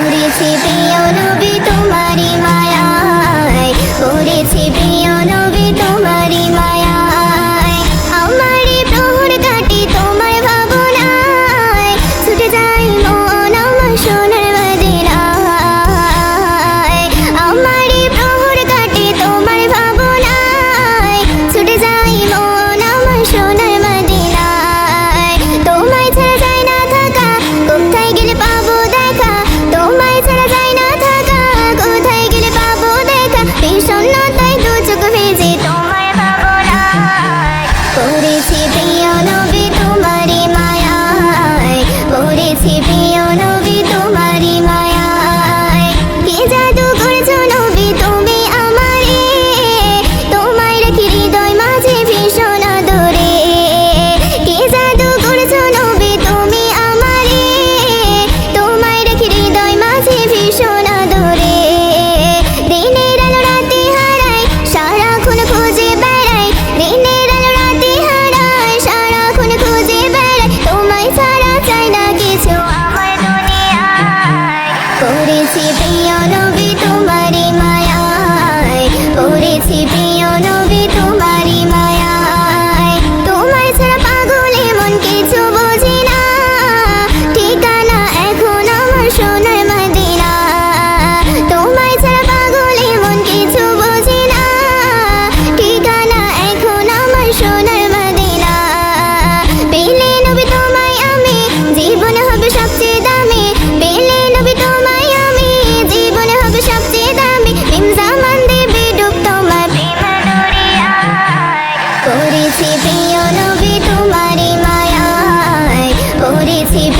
পড়েছি প্রিয় নবী তোমারি মায়ায়। পড়েছি প্রিয় প্রিয় নবী তোমারি মায়ায় পড়েছি প্রিয় নবী পড়েছি প্রিয় নবী তোমারি মায়ায় পড়েছি